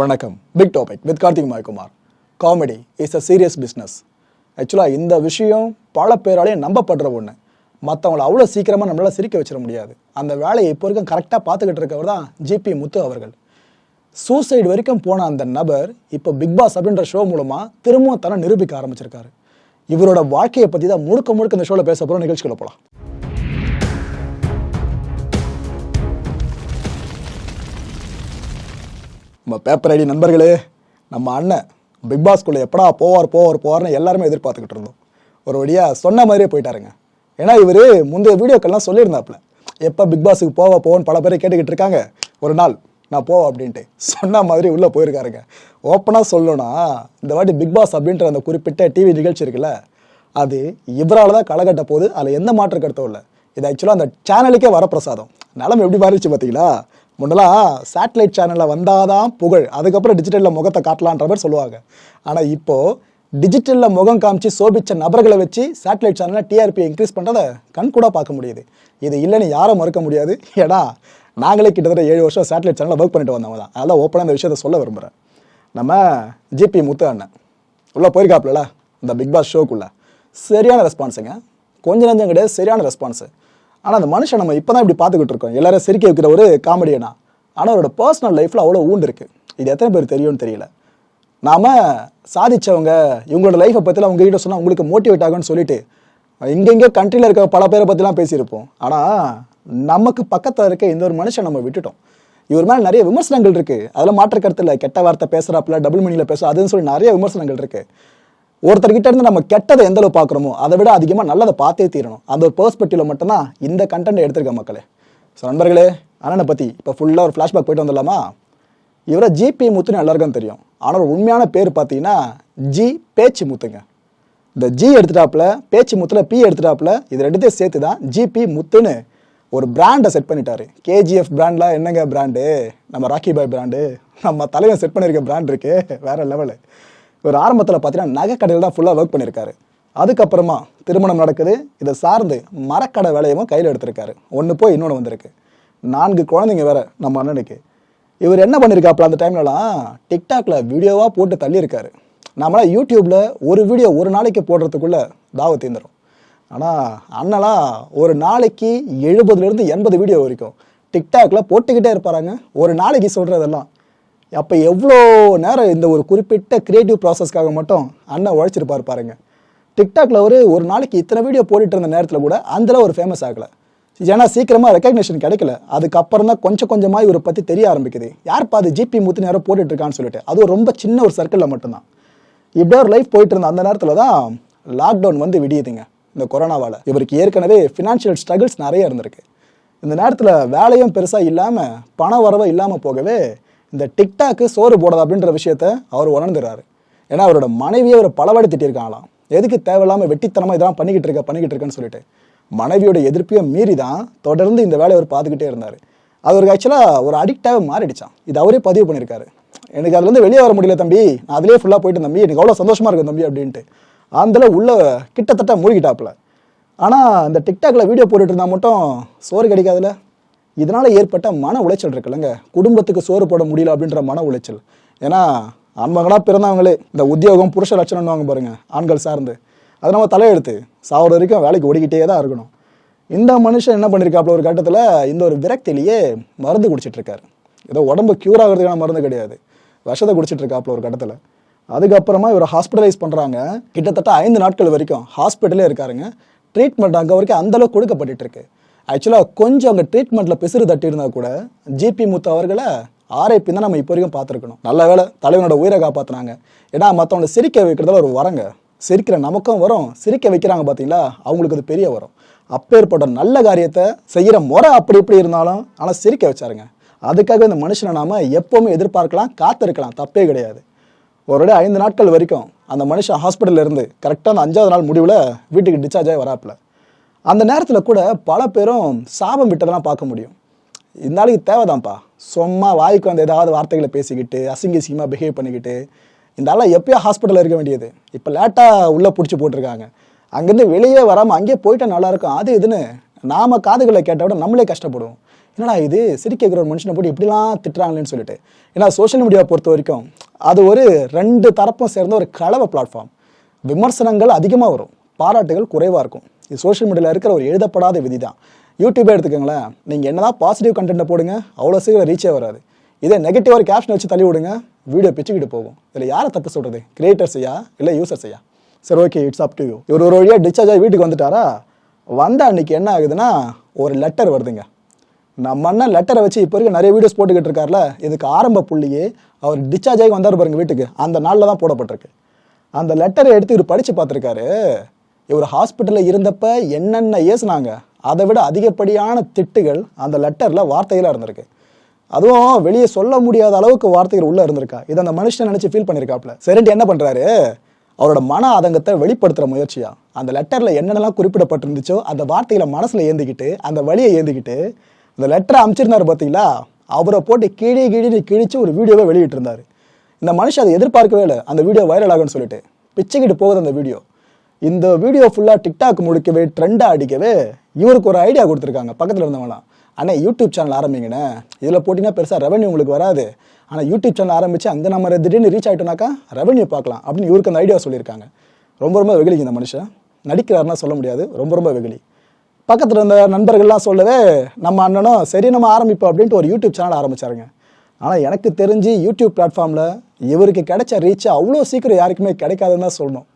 வணக்கம். Big topic with Karthik Maikumar. Comedy is a serious business ஆக்சுவலாக இந்த விஷயம் பல பேராலையும் நம்பப்படுற ஒன்று மற்றவங்கள அவ்வளோ சீக்கிரமாக நம்மளால் சிரிக்க வச்சிட முடியாது. அந்த வேலையை இப்போ வரைக்கும் கரெக்டாக பார்த்துக்கிட்டு இருக்கவர் தான் ஜிபி முத்து அவர்கள். சூசைடு வரைக்கும் போன அந்த நபர் இப்போ பிக் பாஸ் அப்படின்ற ஷோ மூலமாக திரும்பவும் தன்னை நிரூபிக்க ஆரம்பிச்சிருக்காரு. இவரோட வாழ்க்கையை பற்றி தான் முழுக்க முழுக்க இந்த ஷோவில் பேச போகிறோம் நிகழ்ச்சிக்குள்ள போகலாம் நம்ம பேப்பர் ஐடி நண்பர்களே நம்ம அண்ணன் பிக் பாஸ்குள்ளே எப்படா போவார் போவார் போவார்னு எல்லாருமே எதிர்பார்த்துக்கிட்டு இருந்தோம். ஒரு வழியாக சொன்ன மாதிரியே போயிட்டாருங்க. ஏன்னா இவர் முந்தைய வீடியோக்கள்லாம் சொல்லியிருந்தாப்புல எப்போ பிக் பாஸுக்கு போவ போவோன்னு பல பேர் கேட்டுக்கிட்டு இருக்காங்க. ஒரு நாள் நான் போவேன் அப்படின்ட்டு. சொன்ன மாதிரி உள்ளே போயிருக்காருங்க. ஓப்பனாக சொல்லணும்னா இந்த வாட்டி பிக் பாஸ் அப்படின்ற அந்த குறிப்பிட்ட டிவி நிகழ்ச்சி இருக்குல்ல அது இவரால் தான் களை போது அதில் எந்த மாற்று கருத்தும் இல்லை. இது ஆக்சுவலாக அந்த சேனலுக்கே வரப்பிரசாதம். நிலம எப்படி மாறிடுச்சு பார்த்தீங்களா முன்னெல்லாம் சேட்டலைட் சேனலில் வந்தாதான் புகழ். அதுக்கப்புறம் டிஜிட்டலில் முகத்தை காட்டலான்ற மாதிரி சொல்லுவாங்க. ஆனால் இப்போது டிஜிட்டலில் முகம் காமிச்சு சோபிச்ச நபர்களை வச்சு சேட்டலைட் சேனலில் டிஆர்பி இன்க்ரீஸ் பண்ணுறதை கண் கூட பார்க்க முடியுது. இது இல்லைன்னு யாரும் மறுக்க முடியாது. ஏன்னா நாங்களே கிட்டத்தட்ட ஏழு வருஷம் சேட்டலைட் சேனலில் ஒர்க் பண்ணிட்டு வந்தவங்க தான். அதெல்லாம் ஓப்பனாக இந்த விஷயத்தை சொல்ல விரும்புகிறேன் நம்ம ஜிபி முத்து அண்ணன் உள்ளே போயிருக்காப்புல இந்த பிக் பாஸ் ஷோக்குள்ளே சரியான ரெஸ்பான்ஸுங்க கொஞ்சம் நஞ்சம் கிடையாது சரியான ரெஸ்பான்ஸு ஆனால் அந்த மனுஷன் நம்ம இப்போ தான் இப்படி பார்த்துக்கிட்டு இருக்கோம். எல்லாரும் சிரிக்க வைக்கிற ஒரு காமெடியனா? ஆனால் அவரோட பர்சனல் லைஃப்பில் அவ்வளோ ஊண்டு இருக்குது இது எத்தனை பேர் தெரியும்னு தெரியல. நாம் சாதித்தவங்க இவங்களோட லைஃப்பை பற்றிலாம் உங்ககிட்ட சொன்னால் உங்களுக்கு மோட்டிவேட் ஆகும்னு சொல்லிட்டு இங்கெங்கே கண்ட்ரியில் இருக்க பல பேரை பற்றிலாம் பேசியிருப்போம். ஆனால் நமக்கு பக்கத்தில் இருக்க இந்த ஒரு மனுஷன் நம்ம விட்டுட்டோம். இவர் மேலே நிறைய விமர்சனங்கள் இருக்குது அதில் மாற்ற கருத்து கெட்ட வார்த்தை பேசுகிறாப்புல டபுள் மணியில் பேசுகிறோம் அதுன்னு சொல்லி நிறைய விமர்சனங்கள் இருக்குது ஒருத்தர்கிட்ட இருந்து நம்ம கெட்டதை எந்த அளவு பார்க்குறோமோ அதை விட அதிகமாக நல்லதை பார்த்தே தீரணும். அந்த ஒரு பெர்ஸ்பெக்டிவ்ல மட்டும்தான் இந்த கண்டென்ட் எடுத்திருக்க மக்களே. ஸோ நண்பர்களே அண்ணனை பற்றி இப்போ ஃபுல்லாக ஒரு ஃப்ளாஷ்பேக் போயிட்டு வந்துடலாமா? இவரை ஜிபி முத்துன்னு எல்லாருக்கும் தெரியும். ஆனால் ஒரு உண்மையான பேர் பார்த்தீங்கன்னா ஜி பேச்சு முத்துங்க. இந்த ஜி எடுத்துட்டாப்புல பேச்சு முத்தில் பி எடுத்துட்டாப்புல இது ரெண்டுத்தையும் சேர்த்து தான் ஜிபி முத்துன்னு ஒரு பிராண்டை செட் பண்ணிட்டாரு. கேஜிஎஃப் பிராண்ட்லாம் என்னங்க பிராண்டு நம்ம ராக்கி பாய் பிராண்டு நம்ம தலைவன் செட் பண்ணியிருக்க பிராண்ட் இருக்கு வேற லெவலு இவர் ஆரம்பத்தில் பார்த்தீங்கன்னா நகை கடையில் தான் ஃபுல்லாக ஒர்க் பண்ணியிருக்காரு அதுக்கப்புறமா திருமணம் நடக்குது. இதை சார்ந்து மரக்கடை வேலையும் கையில் எடுத்திருக்காரு. ஒன்று போய் இன்னொன்று வந்திருக்கு. நான்கு குழந்தைங்க வேற நம்ம அண்ணனுக்கு. இவர் என்ன பண்ணியிருக்காப்புல அந்த டைம்லலாம் டிக்டாக்ல வீடியோவாக போட்டு தள்ளியிருக்காரு. நம்மளாம் யூடியூப்பில் ஒரு வீடியோ ஒரு நாளைக்கு போடுறதுக்குள்ளே தாவ தீந்துடும் ஆனால் அண்ணலாம் ஒரு நாளைக்கு எழுபதுலேருந்து எண்பது வீடியோ வரைக்கும் டிக்டாக்ல போட்டுக்கிட்டே இருப்பாராங்க. ஒரு நாளைக்கு சொல்கிறதெல்லாம் அப்போ எவ்வளோ நேரம் இந்த ஒரு குறிப்பிட்ட க்ரியேட்டிவ் ப்ராசஸ்க்காக மட்டும் அண்ணன் உழைச்சிருப்பாரு பாருங்க. டிக்டாக்ல ஒரு ஒரு நாளைக்கு இத்தனை வீடியோ போட்டுட்டு இருந்த நேரத்தில் கூட அந்தளவு ஒரு ஃபேமஸ் ஆகலை. ஏன்னா சீக்கிரமாக ரெக்கக்னேஷன் கிடைக்கல. அதுக்கப்புறம் தான் கொஞ்சம் கொஞ்சமாக இவரை பற்றி தெரிய ஆரம்பிக்குது. யார்ப்பா அது ஜிபி முத்து நேரம் போட்டுட்ருக்கான்னு சொல்லிட்டு. அது ரொம்ப சின்ன ஒரு சர்க்கிளில் மட்டும்தான். இப்படியே ஒரு லைஃப் போயிட்டு இருந்த அந்த நேரத்தில் தான் லாக்டவுன் வந்து விடியுதுங்க. இந்த கொரோனாவால். இவருக்கு ஏற்கனவே ஃபினான்ஷியல் ஸ்ட்ரகிள்ஸ் நிறைய இருந்திருக்கு. இந்த நேரத்தில் வேலையும் பெருசாக இல்லாமல் பண வரவும் இல்லாமல் போகவே இந்த டிக்டாக்கு சோறு போடாது அப்படின்ற விஷயத்த அவர் உணர்ந்துறாரு. ஏன்னா அவரோட மனைவியை அவர் பலவாடி திட்டியிருக்காங்களாம். எதுக்கு தேவையில்லாமல் வெட்டித்தனமாக இதெல்லாம் பண்ணிக்கிட்டு இருக்க பண்ணிக்கிட்டு இருக்கேன்னு சொல்லிட்டு. மனைவியோட எதிர்ப்பையும் மீறி தான் தொடர்ந்து இந்த வேலையை அவர் பார்த்துக்கிட்டே இருந்தார். அது அவருக்கு ஆக்சுவலாக ஒரு அடிக்டாக மாறிடுச்சான் இது அவரே பதிவு பண்ணியிருக்காரு. எனக்கு அதுலேருந்து வெளியே வர முடியல தம்பி. நான் அதிலே ஃபுல்லாக போயிட்டு தம்பி. எனக்கு அவ்வளோ சந்தோஷமாக இருக்கும் தம்பி அப்படின்ட்டு. அதில் உள்ள கிட்டத்தட்ட மூழ்கிட்டாப்புல. ஆனால் இந்த டிக்டாக்ல வீடியோ போட்டுட்டு இருந்தால் மட்டும் சோறு கிடைக்காதுல்ல இதனால் ஏற்பட்ட மன உளைச்சல் இருக்குல்லங்க. குடும்பத்துக்கு சோறு போட முடியல அப்படின்ற மன உளைச்சல். ஏன்னா ஆண்மகனாக பிறந்தவங்களே இந்த உத்தியோகம் புருஷ லட்சணம்னு வாங்க பாருங்க ஆண்கள் சார்ந்து. அது நம்ம தலையெழுத்து சாவர வரைக்கும் வேலைக்கு ஓடிக்கிட்டே தான் இருக்கணும். இந்த மனுஷன் என்ன பண்ணியிருக்காப்ல ஒரு கட்டத்தில் இந்த ஒரு விரக்தியிலேயே மருந்து குடிச்சிட்டு இருக்காரு ஏதோ உடம்பு க்யூர் ஆகிறதுக்கான மருந்து கிடையாது. விஷத்தை குடிச்சிட்டு ஒரு கட்டத்தில். அதுக்கப்புறமா இவரை ஹாஸ்பிட்டலைஸ் பண்ணுறாங்க கிட்டத்தட்ட ஐந்து நாட்கள் வரைக்கும் ஹாஸ்பிட்டலே இருக்காருங்க. ட்ரீட்மெண்ட் அங்கே வரைக்கும் அந்தளவுக்கு கொடுக்கப்பட்டுருக்கு ஆக்சுவலாக கொஞ்சம் அங்கே ட்ரீட்மெண்ட்டில் பிசுறு தட்டி இருந்தால் கூட ஜிபி முத்து அவர்களை ஆர்ஐபி தான் நம்ம இப்போ வரைக்கும் பார்த்துருக்கணும். நல்ல வேளை தலைவனோட உயிரை காப்பாற்றினாங்க ஏன்னா மற்றவங்களை சிரிக்க வைக்கிறதுல ஒரு வரங்க. சிரிக்கிற நமக்கும் வரும். சிரிக்க வைக்கிறாங்க பார்த்தீங்களா அவங்களுக்கு அது பெரிய வரும். அப்பேற்பட்ட நல்ல காரியத்தை செய்கிற முறை அப்படி இப்படி இருந்தாலும் ஆனால் சிரிக்க வச்சாருங்க. அதுக்காக இந்த மனுஷனை நாம் எப்போவுமே எதிர்பார்க்கலாம் காத்திருக்கலாம். தப்பே கிடையாது. ஒரு ஐந்து நாட்கள் வரைக்கும் அந்த மனுஷன் ஹாஸ்பிட்டல்ல இருந்து கரெக்டாக அந்த அஞ்சாவது நாள் முடிவில் வீட்டுக்கு டிஸ்சார்ஜ் ஆகி வராப்புல. அந்த நேரத்தில் கூட பல பேரும் சாபம் விட்டதெல்லாம் பார்க்க முடியும். இருந்தாலும் நாளைக்கு தேவைதான்ப்பா. சும்மா வாய்க்கு வந்து ஏதாவது வார்த்தைகளை பேசிக்கிட்டு அசிங்க அசிங்கமாக பிஹேவ் பண்ணிக்கிட்டு இந்த ஆளை எப்பயோ ஹாஸ்பிட்டலில் இருக்க வேண்டியது. இப்போ லேட்டாக உள்ளே பிடிச்சி போட்டிருக்காங்க. அங்கேருந்து வெளியே வராமல் அங்கேயே போயிட்டா நல்லாயிருக்கும் அது இதுன்னு நாம காதுகளை கேட்ட விட நம்மளே கஷ்டப்படுவோம். என்னடா இது? சிரிக்க வைக்கிற ஒரு மனுஷனை போட்டு இப்படிலாம் திட்டுறாங்களேன்னு சொல்லிட்டு. ஏன்னா சோஷியல் மீடியாவை பொறுத்த வரைக்கும் அது ஒரு ரெண்டு தரப்பும் சேர்ந்த ஒரு கலவை பிளாட்ஃபார்ம் விமர்சனங்கள் அதிகமாக வரும். பாராட்டுகள் குறைவாக இருக்கும். இது சோஷியல் மீடியாவில் இருக்கிற ஒரு எழுதப்படாத விதி தான் யூடியூபே எடுத்துக்கோங்களேன். நீங்கள் என்ன தான் பாசிட்டிவ் கண்டென்ட்டை போடுங்க அவ்வளோ சீக்கிரம் ரீச்சே வராது. இதே நெகட்டிவ் ஒரு கேப்ஷன் வச்சு தள்ளி விடுங்க வீடியோ பிச்சுக்கிட்டு போகும். இதில் யாரை தப்பு சொல்கிறது கிரியேட்டர்ஸையா இல்லை யூசர்ஸையா சரி okay it's up to you இவர் ஒரு வழியாக டிஸ்சார்ஜ் ஆகி வீட்டுக்கு வந்துட்டாரா? வந்த அன்னைக்கு என்ன ஆகுதுன்னா ஒரு லெட்டர் வருதுங்க. நம்ம அண்ணன் லெட்டரை வச்சு இப்போ வரைக்கும் நிறைய வீடியோஸ் போட்டுக்கிட்டு இருக்கார்ல இதுக்கு ஆரம்ப புள்ளியே அவர் டிஸ்சார்ஜ் ஆகி வந்தார் பாருங்க வீட்டுக்கு. அந்த நாளில் தான் போடப்பட்டிருக்கு. அந்த லெட்டரை எடுத்து இவர் படித்து பார்த்துருக்காரு. இவர் ஹாஸ்பிட்டலில் இருந்தப்ப என்னென்ன ஏசுனாங்க? அதை விட அதிகப்படியான திட்டுகள் அந்த லெட்டரில் வார்த்தைகளாக இருந்திருக்கு. அதுவும் வெளியே சொல்ல முடியாத அளவுக்கு வார்த்தைகள் உள்ளே இருந்திருக்கா? இதை அந்த மனுஷன் நினச்சி ஃபீல் பண்ணியிருக்காப்ல சரின்ட்டு என்ன பண்ணுறாரு அவரோட மன ஆதங்கத்தை வெளிப்படுத்துகிற முயற்சியா? அந்த லெட்டரில் என்னென்னலாம் குறிப்பிடப்பட்டிருந்துச்சோ அந்த வார்த்தைகளை மனசில் ஏந்திக்கிட்டு அந்த வழியை ஏந்திக்கிட்டு அந்த லெட்டரை அமைச்சிருந்தாரு பார்த்தீங்களா அவரை போட்டு கீழே கீழே கிழிச்சு ஒரு வீடியோவை வெளியிட்டிருந்தார். இந்த மனுஷன் அதை எதிர்பார்க்கவே இல்லை. அந்த வீடியோ வைரல் ஆகும்னு சொல்லிட்டு. பிச்சைக்கிட்டு போகுது அந்த வீடியோ. இந்த வீடியோ ஃபுல்லாக டிக்டாக் முடிக்கவே ட்ரெண்டாக அடிக்கவே இவருக்கு ஒரு ஐடியா கொடுத்துருக்காங்க பக்கத்தில் இருந்தவங்களாம் அண்ணே யூடியூப் சேனல் ஆரம்பிங்கண்ணே. இதில் போட்டிங்கன்னா பெருசாக ரெவன்யூ உங்களுக்கு வராது. ஆனால் யூடியூப் சேனல் ஆரம்பித்து அங்கே நம்ம திடீர்னு ரீச் ஆகிட்டோம்னாக்கா ரெவன்யூ பார்க்கலாம் அப்படின்னு இவருக்கு அந்த ஐடியா சொல்லியிருக்காங்க. ரொம்ப ரொம்ப வெகுலிங்க இந்த மனுஷன். நடிக்கிறாருன்னா சொல்ல முடியாது ரொம்ப ரொம்ப வெகுலி பக்கத்தில் இருந்த நண்பர்கள்லாம் சொல்லவே நம்ம அண்ணனும் சரி நம்ம ஆரம்பிப்போம் அப்படின்ட்டு ஒரு யூடியூப் சேனல் ஆரம்பிச்சாருங்க. ஆனால் எனக்கு தெரிஞ்சு யூடியூப் பிளாட்ஃபார்மில் இவருக்கு கிடைச்ச ரீச் அவ்வளோ சீக்கிரம் யாருக்குமே கிடைக்காதுன்னு தான் சொல்லணும்.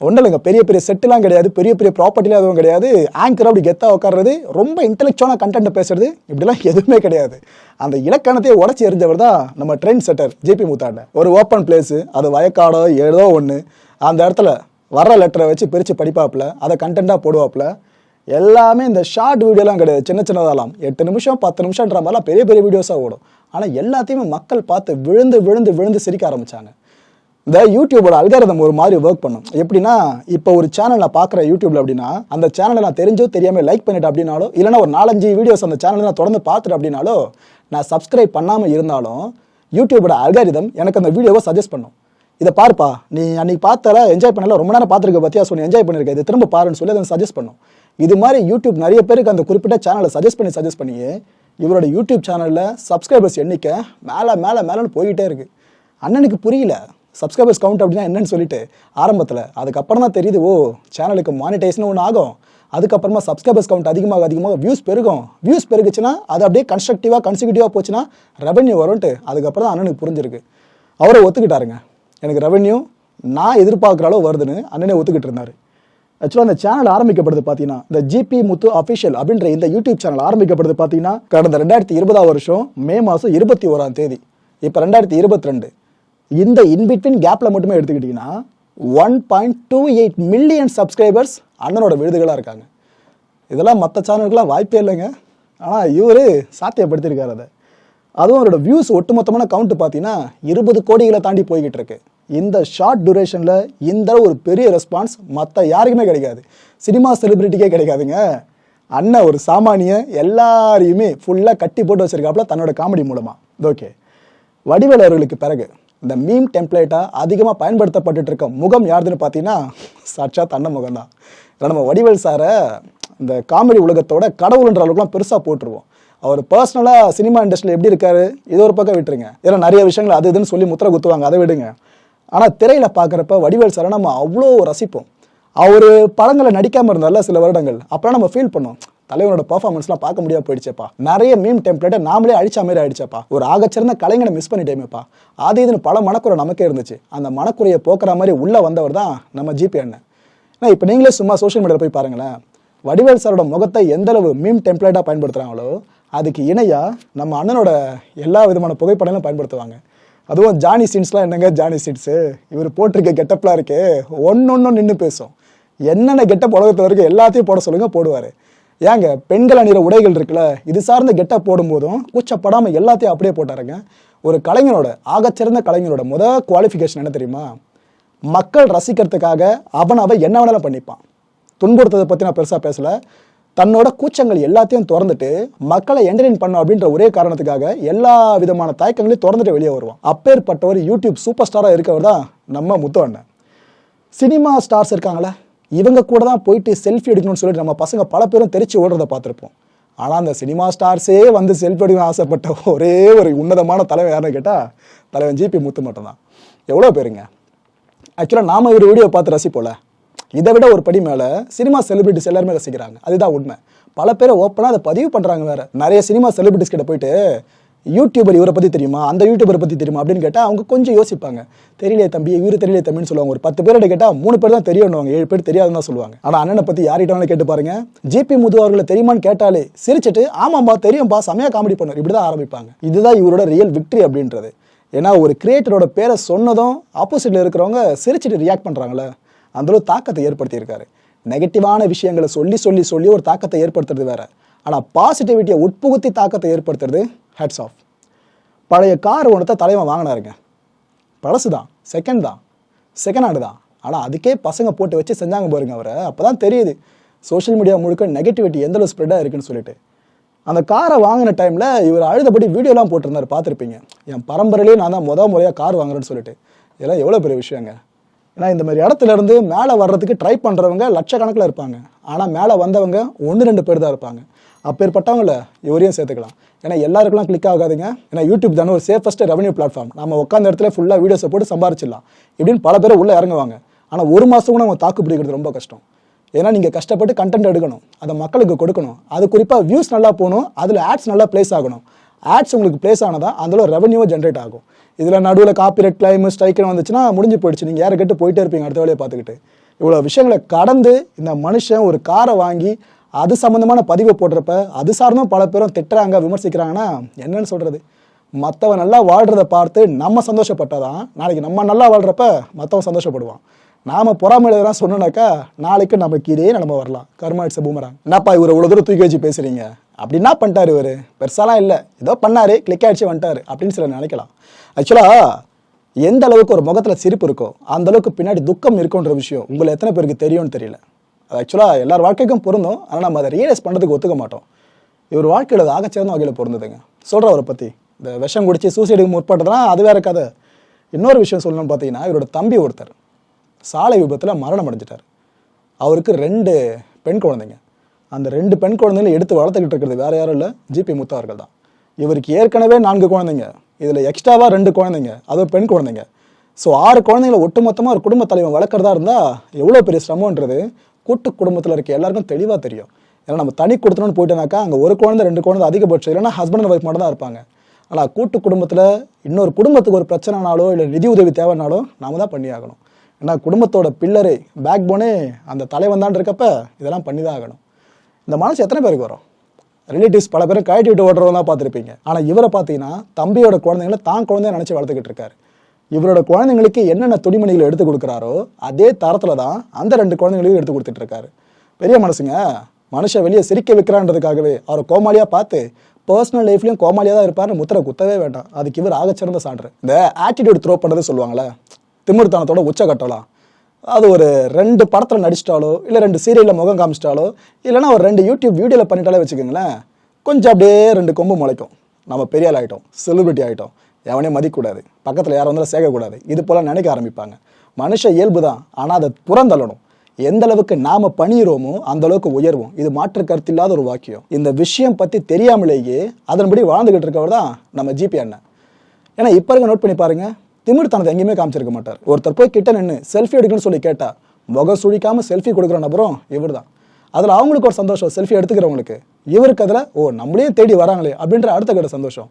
ஒன்றும் இல்லைங்க. பெரிய பெரிய செட்டுலாம் கிடையாது. பெரிய பெரிய ப்ராப்பர்ட்டிலாம் எதுவும் கிடையாது. ஆங்கர் அப்படி கெத்தாக உட்கார்றது ரொம்ப இன்டெலெக்சுவலாக கண்டென்ட் பேசுறது இப்படிலாம் எதுவுமே கிடையாது. அந்த இலக்கணத்தையே உடச்சி எரிஞ்சவர் தான் நம்ம ட்ரெண்ட் செட்டர் ஜிபி முத்தாண்ட. ஒரு ஓப்பன் பிளேஸு அது வயக்காடோ ஏதோ ஒன்று அந்த இடத்துல வர்ற லெட்டரை வச்சு பிரித்து படிப்பாப்புல அதை கண்டென்ட்டாக போடுவாப்புல. எல்லாமே இந்த ஷார்ட் வீடியோலாம் கிடையாது. சின்ன சின்னதாலாம் எட்டு நிமிஷம் பத்து நிமிஷம்ன்ற மாதிரிலாம் பெரிய பெரிய வீடியோஸாக ஓடும். ஆனால் எல்லாத்தையுமே மக்கள் பார்த்து விழுந்து விழுந்து விழுந்து சிரிக்க ஆரம்பிச்சாங்க. இந்த யூடியூபோட அல்காரதம் ஒரு மாதிரி ஒர்க் பண்ணும். எப்படின்னா இப்போ ஒரு சேனல் நான் பார்க்குறேன் யூடியூப்ல அப்படின்னா அந்த சேனலை நான் தெரிஞ்சோ தெரியாமல் லைக் பண்ணிட்டு அப்படின்னாலோ இல்லைன்னா ஒரு நாலஞ்சு வீடியோஸ் அந்த சேனலை நான் தொடர்ந்து பார்த்துட்டு அப்படின்னாலோ நான் சப்ஸ்கிரைப் பண்ணாமல் இருந்தாலும் யூடியூபோட அல்காரிதம் எனக்கு அந்த வீடியோவை சஜஸ்ட் பண்ணும். இதை பார்ப்பா நீ அன்னைக்கு பார்த்தல என்ஜாய் பண்ணல ரொம்ப நேரம் பார்த்துருக்க பத்தியா? சொல்லி என்ஜாய் பண்ணிருக்க இதை திரும்ப பாருன்னு சொல்லி அதை சஜஸ்ட் பண்ணும். இது மாதிரி யூடியூப் நிறைய பேருக்கு அந்த குறிப்பிட்ட சேனலை சஜஸ்ட் பண்ணி சஜஸ்ட் பண்ணி இவரோட யூடியூப் சேனலில் சப்ஸ்கிரைபர்ஸ் எண்ணிக்கை மேலே மேலே மேலேன்னு போய்கிட்டே இருக்குது அண்ணனுக்கு புரியல. சப்ஸ்கிரைபர்ஸ் கவுண்ட் அப்படின்னா என்னன்னு சொல்லிட்டு ஆரம்பத்தில் அதுக்கப்புறம் தான் தெரியுது ஓ சேனலுக்கு மானிட்டைஸ்னு ஒன்று ஆகும். அதுக்கப்புறமா சப்ஸ்கிரைபர்ஸ் கவுண்ட் அதிகமாக அதிகமாக வியூஸ் பெருகும். வியூஸ் பெருகுச்சுன்னா அது அப்படியே கன்ஸ்ட்ரக்டிவாக கன்சிக்யூட்டிவாக போச்சுன்னா ரெவன்யூ வரும்ன்ட்டு அதுக்கப்புறம் தான் அண்ணனுக்கு புரிஞ்சிருக்கு. அவரை ஒத்துக்கிட்டாருங்க. எனக்கு ரெவன்யூ நான் எதிர்பார்க்குற அளவு வருதுன்னு அண்ணனே ஒத்துக்கிட்டு இருந்தார். ஆக்சுவலாக அந்த சேனல் ஆரம்பிக்கப்படுது பார்த்தீங்கன்னா இந்த ஜிபி முத்து அஃபிஷியல் அப்படின்ற இந்த யூடியூப் சேனல் ஆரம்பிக்கப்படுது பார்த்தீங்கன்னா கடந்த ரெண்டாயிரத்தி இருபதாம் வருஷம் மே மாதம் இருபத்தி ஓராம் தேதி. இப்போ ரெண்டாயிரத்தி இருபத்தி ரெண்டு. இந்த இன்பிட்வின் கேப்பில் மட்டுமே எடுத்துக்கிட்டிங்கன்னா one point two eight million subscribers அண்ணனோட விருதுகளாக இருக்காங்க. இதெல்லாம் மற்ற சேனலுக்குலாம் வாய்ப்பே இல்லைங்க. ஆனால் இவர் சாத்தியப்படுத்தியிருக்காரு அதை. அதுவும் அவரோட வியூஸ் ஒட்டுமொத்தமான கவுண்ட் பார்த்தீங்கன்னா இருபது கோடிகளை தாண்டி போய்கிட்டு இருக்கு. இந்த ஷார்ட் டுரேஷனில் இந்த ஒரு பெரிய ரெஸ்பான்ஸ் மற்ற யாருக்குமே கிடைக்காது. சினிமா செலிபிரிட்டிக்கே கிடைக்காதுங்க. அண்ணன் ஒரு சாமானிய எல்லாரையுமே ஃபுல்லாக கட்டி போட்டு வச்சிருக்காப்புல தன்னோட காமெடி மூலமாக ஓகே வடிவேலு அவர்களுக்கு பிறகு. இந்த மீம் டெம்ப்ளேட்டாக அதிகமாக பயன்படுத்தப்பட்டுட்டு இருக்க முகம் யாருதுன்னு பார்த்தீங்கன்னா சாட்சாத் அண்ணன் முகம் தான் இதில் நம்ம வடிவேல் சாரை இந்த காமெடி உலகத்தோட கடவுள்ன்ற அளவுக்குலாம் பெருசாக போட்டுருவோம். அவர் பர்சனலாக சினிமா இண்டஸ்ட்ரியில் எப்படி இருக்காரு இது ஒரு பக்கம் விட்டுருங்க. ஏன்னா நிறைய விஷயங்கள் அது இதுன்னு சொல்லி முத்திர குத்துவாங்க அதை விடுங்க. ஆனால் திரையில் பார்க்குறப்ப வடிவேல் சாரை நம்ம அவ்வளோ ரசிப்போம். அவர் படங்களை நடிக்காமல் இருந்தால சில வருடங்கள். அப்புறம் நம்ம ஃபீல் பண்ணோம் தலைவனோட பர்ஃபார்மன்ஸ்லாம் பார்க்க முடியாம போயிடுச்சேப்பா. நிறைய மீம் டெம்ப்ளேட்டை நாமளே அழிச்ச மாதிரி ஆயிடுச்சப்பா. ஒரு ஆகச்சிறந்த கலைஞனை மிஸ் பண்ணிட்டேமேப்பா. அது இதுன்னு பல மனக்குறை நமக்கே இருந்துச்சு. அந்த மனக்குறையை போக்குற மாதிரி உள்ளே வந்தவர் தான் நம்ம ஜிபி அண்ணன். ஏன்னா இப்போ நீங்களே சும்மா சோஷியல் மீடியாவில் போய் பாருங்களேன். வடிவேல் சாரோட முகத்தை எந்தளவு மீம் டெம்ப்ளேட்டாக பயன்படுத்துகிறாங்களோ அதுக்கு இணையாக நம்ம அண்ணனோட எல்லா விதமான புகைப்படங்களும் பயன்படுத்துவாங்க. அதுவும் ஜானி சீன்ஸ்லாம் என்னங்க ஜானி சீன்ஸு இவர் போட்டிருக்க கெட்டப்லாம் இருக்கே ஒன்று நின்று பேசும். என்னென்ன கெட்டப் உலகத்தில் இருக்கு எல்லாத்தையும் போட சொல்லுங்கள் போடுவார். ஏங்க பெண்கள் அணிகிற உடைகள் இருக்குல்ல இது சார்ந்த கெட்டப் போடும்போதும் கூச்சப்படாமல் எல்லாத்தையும் அப்படியே போட்டாருங்க. ஒரு கலைஞனோட ஆகச்சிறந்த கலைஞனோட முத குவாலிஃபிகேஷன் என்ன தெரியுமா? மக்கள் ரசிக்கிறதுக்காக அவன் அவன் என்ன வேணாலும் பண்ணிப்பான். துன்புறுத்ததை பற்றி நான் பெருசாக பேசலை. தன்னோட கூச்சங்கள் எல்லாத்தையும் திறந்துட்டு மக்களை என்டர்டெயின் பண்ணும் அப்படின்ற ஒரே காரணத்துக்காக எல்லா விதமான தயக்கங்களையும் திறந்துட்டு வெளியே வருவான். அப்பேற்பட்டவர் யூடியூப் சூப்பர் ஸ்டாராக இருக்கவர் தான் நம்ம முத்து அண்ணன். சினிமா ஸ்டார்ஸ் இருக்காங்களே இவங்க கூட தான் போயிட்டு செல்ஃபி எடுக்கணும்னு சொல்லிட்டு நம்ம பசங்க பல பேரும் தெரிச்சு ஓடுறத பார்த்துருப்போம். ஆனால் அந்த சினிமா ஸ்டார்ஸே வந்து செல்ஃபி எடுக்க ஆசைப்பட்ட ஒரே ஒரு உன்னதமான தலைவன் யாருன்னு கேட்டால் தலைவன் ஜிபி முத்து மட்டும் தான் எவ்வளோ பேருங்க? ஆக்சுவலாக நாம் ஒரு வீடியோ பார்த்து ரசிப்போல இதை விட ஒரு படி மேலே சினிமா செலிபிரிட்டிஸ் எல்லாருமே ரசிக்கிறாங்க. அதுதான் உண்மை. பல பேர் ஓப்பனாக அதை பதிவு பண்ணுறாங்க வேறு. நிறைய சினிமா செலிபிரிட்டிஸ் கிட்ட போயிட்டு யூடியூபர் இவரை பற்றி தெரியுமா? அந்த யூடியூபரை பற்றி தெரியுமா? அப்படின்னு கேட்டால் அவங்க கொஞ்சம் யோசிப்பாங்க. தெரியலையே தம்பி இவரு தெரியலையே தம்பின்னு சொல்லுவாங்க. ஒரு பத்து பேர்கிட்ட கேட்டால் மூணு பேர் தான் தெரியும்னுவாங்க ஏழு பேர் தெரியாதுன்னு தான் சொல்லுவாங்க. ஆனால் அண்ணனை பற்றி யார்கிட்ட கேட்டு பாருங்க. ஜிபி முது அவர்களை தெரியுமான்னு கேட்டாலே சிரிச்சிட்டு ஆமாம்பா தெரியும்பா செமையாக காமெடி பண்ணுவார் இப்படி தான் ஆரம்பிப்பாங்க. இதுதான் இவரோட ரியல் விக்ட்ரி அப்படின்றது. ஏன்னா ஒரு கிரியேட்டரோட பேரை சொன்னதும் ஆப்போசிட்டில் இருக்கிறவங்க சிரிச்சிட்டு ரியாக்ட் பண்ணுறாங்களே அந்தளவு தாக்கத்தை ஏற்படுத்தியிருக்காரு. நெகட்டிவான விஷயங்களை சொல்லி சொல்லி சொல்லி ஒரு தாக்கத்தை ஏற்படுத்துறது வேற. ஆனால் பாசிட்டிவிட்டியை உட்புகுத்தி தாக்கத்தை ஏற்படுத்துறது ஹெட்ஸ் ஆஃப் பழைய கார் ஒன்றத்தை தலைவன் வாங்கினாருங்க. பழசு தான் செகண்ட் தான் செகண்ட் ஹேண்டு தான். ஆனால் அதுக்கே பசங்க போட்டு வச்சு செஞ்சாங்க பாருங்க அவரை. அப்போ தான் தெரியுது சோஷியல் மீடியா முழுக்க நெகட்டிவிட்டி எந்த அளவு ஸ்ப்ரெட்டாக இருக்குன்னு சொல்லிட்டு. அந்த காரை வாங்கின டைமில் இவர் அழுதபடி வீடியோலாம் போட்டிருந்தார் பார்த்துருப்பீங்க. என் பரம்பரையிலே நான் தான் முத முறையாக கார் வாங்குறேன்னு சொல்லிட்டு. இதெல்லாம் எவ்வளோ பெரிய விஷயங்க. ஏன்னா இந்த மாதிரி இடத்துல இருந்து மேலே வர்றதுக்கு ட்ரை பண்ணுறவங்க லட்சக்கணக்கில் இருப்பாங்க. ஆனால் மேலே வந்தவங்க ஒன்று ரெண்டு பேர் தான் இருப்பாங்க. அப்பேற்பட்டவங்கள இவரையும் சேர்த்துக்கலாம். ஏன்னா எல்லாருக்கெல்லாம் கிளிக் ஆகாதுங்க. ஏன்னா யூடியூப் தானே ஒரு சேஃபஸ்ட் ரெவன்யூ பிளாட்ஃபார்ம் நம்ம உட்காந்த இடத்துல ஃபுல்லாக வீடியோஸை போட்டு சம்பாரிச்சிடலாம். இப்படின்னு பல பேர் உள்ளே இறங்குவாங்க. ஆனால் ஒரு மாதம் கூட அவங்க தாக்கு பிடிக்கிறது ரொம்ப கஷ்டம். ஏன்னா நீங்கள் கஷ்டப்பட்டு கண்டென்ட் எடுக்கணும். அதை மக்களுக்கு கொடுக்கணும். அது குறிப்பாக வியூஸ் நல்லா போகணும். அதில் ஆட்ஸ் நல்லா ப்ளேஸ் ஆகணும். ஆட்ஸ் உங்களுக்கு ப்ளேஸ் ஆனதான் அதில் ரெவன்யூவை ஜென்ரேட் ஆகும். இதில் நடுவில் காப்பிரைட் கிளைம் ஸ்ட்ரைக்னு வந்துச்சுன்னா முடிஞ்சு போயிடுச்சு. நீங்கள் யாரை கேட்டு போயிட்டே இருப்பீங்க அடுத்த வேலையை பார்த்துக்கிட்டு. இவ்வளோ விஷயங்களை கடந்து இந்த மனுஷன் ஒரு காரை வாங்கி அது சம்மந்தமான பதிவை போடுறப்ப அது சார்ந்தும் பல பேரும் திட்டுறாங்க விமர்சிக்கிறாங்கன்னா என்னன்னு சொல்கிறது மற்றவன் நல்லா வாழ்கிறத பார்த்து நம்ம சந்தோஷப்பட்டாதான் நாளைக்கு நம்ம நல்லா வாழ்கிறப்ப மற்றவன் சந்தோஷப்படுவான். நாம பொறாமையிலாம் எதனா சொன்னோம்னாக்கா நாளைக்கு நமக்கு இதே நிலம வரலாம். கர்மா இட்ஸ் பூமராங் என்னப்பா இவர் இவ்வளோ தூரம் தூக்கி வச்சு பேசுறீங்க? அப்படின்னா பண்ணிட்டாரு இவர்? பெருசாலாம் இல்லை. ஏதோ பண்ணாரு கிளிக் ஆகிடுச்சு வந்துட்டாரு அப்படின்னு சிலர் நினைக்கலாம். ஆக்சுவலாக எந்த அளவுக்கு ஒரு முகத்தில் சிரிப்பு இருக்கோ அந்த அளவுக்கு பின்னாடி துக்கம் இருக்குன்ற விஷயம் உங்களை எத்தனை பேருக்கு தெரியும்னு தெரியல. ஆக்சுவலாக எல்லார் வாழ்க்கைக்கும் பொருந்தும். ஆனால் நம்ம அதை ரியலைஸ் பண்ணுறதுக்கு ஒத்துக்க மாட்டோம். இவர் வாழ்க்கையில் அது ஆகச்சிறந்த வகையில் பொருந்ததுங்க. சொல்கிற அவரை பற்றி இந்த விஷம் குடித்து சூசைடுக்கு முற்பட்டதுனா அது வேற கதை. இன்னொரு விஷயம் சொல்லணும்னு பார்த்தீங்கன்னா இவரோட தம்பி ஒருத்தர் சாலை விபத்தில் மரணம் அடைஞ்சிட்டார். அவருக்கு ரெண்டு பெண் குழந்தைங்க. அந்த ரெண்டு பெண் குழந்தைகளை எடுத்து வளர்த்துக்கிட்டு இருக்கிறது வேறு யாரும் இல்லை ஜிபி முத்து அவர்கள் தான். இவருக்கு ஏற்கனவே நான்கு குழந்தைங்க. இதில் எக்ஸ்ட்ராவாக ரெண்டு குழந்தைங்க. அதுவும் பெண் குழந்தைங்க. ஸோ ஆறு குழந்தைங்களை ஒட்டுமொத்தமாக ஒரு குடும்ப தலைவன் வளர்க்குறதா இருந்தால் எவ்வளோ பெரிய சிரமன்றது கூட்டு குடும்பத்தில் இருக்க எல்லாருக்கும் தெளிவாக தெரியும். ஏன்னா நம்ம தனி கொடுத்தணும்னு போயிட்டோம்னாக்கா அங்கே ஒரு குழந்தை ரெண்டு குழந்தை அதிகபட்சம் இல்லைன்னா ஹஸ்பண்ட் ஒய்ஃப் மட்டும் தான் இருப்பாங்க. ஆனால் கூட்டு குடும்பத்தில் இன்னொரு குடும்பத்துக்கு ஒரு பிரச்சனைனாலோ இல்லை நிதி உதவி தேவைனாலோ நாம தான் பண்ணி ஆகணும் ஏன்னா குடும்பத்தோட பில்லரே பேக் போனே அந்த தலைவன் தான் இருக்கப்ப இதெல்லாம் பண்ணி தான் ஆகணும். இந்த மனசு எத்தனை பேருக்கு வரும்? ரிலேட்டிவ்ஸ் பல பேரும் கழட்டி விட்டு ஓடுறவங்களாம் பார்த்துருப்பீங்க. ஆனால் இவரை பார்த்தீங்கன்னா தம்பியோட குழந்தைங்களை தான் குழந்தைய நினச்சி வளர்த்துக்கிட்டு இருக்காரு. இவரோட குழந்தைங்களுக்கு என்னென்ன துணிமணிகளை எடுத்து கொடுக்குறாரோ அதே தரத்தில் தான் அந்த ரெண்டு குழந்தைங்களையும் எடுத்து கொடுத்துட்டு இருக்காரு பெரிய மனசுங்க மனுஷன் வெளியே சிரிக்க வைக்கிறான்றதுக்காகவே அவரை கோமாளியாக பார்த்து பர்சனல் லைஃப்லையும் கோமாளியாக தான் இருப்பார்னு முத்திரை குத்தவே வேண்டாம். அதுக்கு இவர் ஆகச்சிறந்த சான்று. இந்த ஆட்டிடியூட் த்ரோ பண்ணுறது சொல்லுவாங்களே உச்சை கட்டலாம். அது ஒரு ரெண்டு படத்தில் நடிச்சிட்டாலோ இல்லை ரெண்டு சீரியலில் முகம் காமிச்சிட்டாலோ இல்லைன்னா ஒரு ரெண்டு யூடியூப் வீடியோவில் பண்ணிட்டாலே வச்சுக்கோங்களேன் கொஞ்சம் அப்படியே ரெண்டு கொம்பு முளைக்கும். நம்ம பெரிய ஆள் ஆகிட்டோம் செலிபிரிட்டி ஆகிட்டோம் எவனையும் மதிக்கக்கூடாது. பக்கத்தில் யாரும் வந்தாலும் சேர்க்கக்கூடாது. இது போல் நினைக்க ஆரம்பிப்பாங்க. மனுஷ இயல்பு தான். ஆனால் அதை புறந்தள்ளணும். எந்த அளவுக்கு நாம பணியிறோமோ அந்த அளவுக்கு உயர்வோம். இது மாற்று கருத்து இல்லாத ஒரு வாக்கியம். இந்த விஷயம் பற்றி தெரியாமலேயே அதன்படி வாழ்ந்துகிட்டு இருக்கவர் தான் நம்ம ஜிபி அண்ணன். ஏன்னா இப்போ இருக்க நோட் பண்ணி பாருங்க. திமிர் தனது எங்கேயுமே காமிச்சிருக்க மாட்டார். ஒருத்தர் போய் கிட்ட நின்று செல்ஃபி எடுக்கணும்னு சொல்லி கேட்டா முகம் சுழிக்காம செல்ஃபி கொடுக்குற நபரும் இவர் தான். அதில் அவங்களுக்கு ஒரு சந்தோஷம் செல்ஃபி எடுத்துக்கிறவங்களுக்கு. இவருக்கு அதில் ஓ நம்மளையும் தேடி வராங்களே அப்படின்ற அடுத்த கட்ட சந்தோஷம்.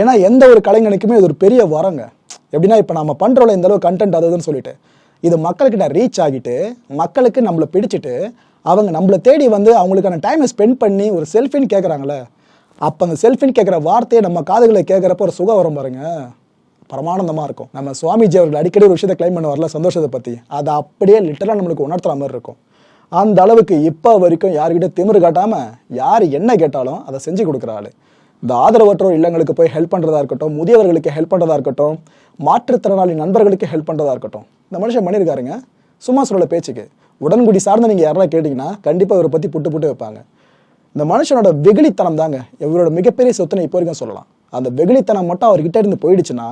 ஏன்னா எந்த ஒரு கலைஞனுக்குமே இது ஒரு பெரிய வரங்க. எப்படின்னா இப்போ நம்ம பண்ணுறோம்ல இந்த அளவு கண்டென்ட் அதுன்னு சொல்லிட்டு. இது மக்கள்கிட்ட ரீச் ஆகிட்டு மக்களுக்கு நம்மளை பிடிச்சிட்டு அவங்க நம்மளை தேடி வந்து அவங்களுக்கான டைமை ஸ்பெண்ட் பண்ணி ஒரு செல்ஃபின்னு கேட்குறாங்களே அப்போ அந்த செல்ஃபின்னு கேட்குற வார்த்தையை நம்ம காதுகளை கேட்குறப்ப ஒரு சுகம் வரும் பாருங்க. பரமானந்தமாக இருக்கும். நம்ம சுவாமிஜி அவர்கள் அடிக்கடி ஒரு விஷயத்தை கிளைம் பண்ண வரல சந்தோஷத்தை பற்றி அதை அப்படியே லிட்டராக நம்மளுக்கு உணர்த்துற மாதிரி இருக்கும். அந்த அளவுக்கு இப்போ வரைக்கும் யார்கிட்ட திமிரு காட்டாமல் யார் என்ன கேட்டாலும் அதை செஞ்சு கொடுக்குற ஆள். இந்த ஆதரவற்றோர் இல்லங்களுக்கு போய் ஹெல்ப் பண்ணுறதா இருக்கட்டும் முதியவர்களுக்கு ஹெல்ப் பண்ணுறதா இருக்கட்டும் மாற்றுத்திறனாளி நண்பர்களுக்கு ஹெல்ப் பண்ணுறதா இருக்கட்டும். இந்த மனுஷன் பண்ணியிருக்காருங்க சும்மா சொல்ல பேச்சுக்கு. உடன்குடி சார்ந்து நீங்கள் யாரெல்லாம் கேட்டிங்கன்னா கண்டிப்பாக இவரை பற்றி புட்டு புட்டு வைப்பாங்க. இந்த மனுஷனோட வெகுளித்தனம் தாங்க. இவரோட மிகப்பெரிய சொத்துனை இப்போ வரைக்கும் சொல்லலாம். அந்த வெகுளித்தனம் மட்டும் அவர்கிட்ட இருந்து போயிடுச்சுன்னா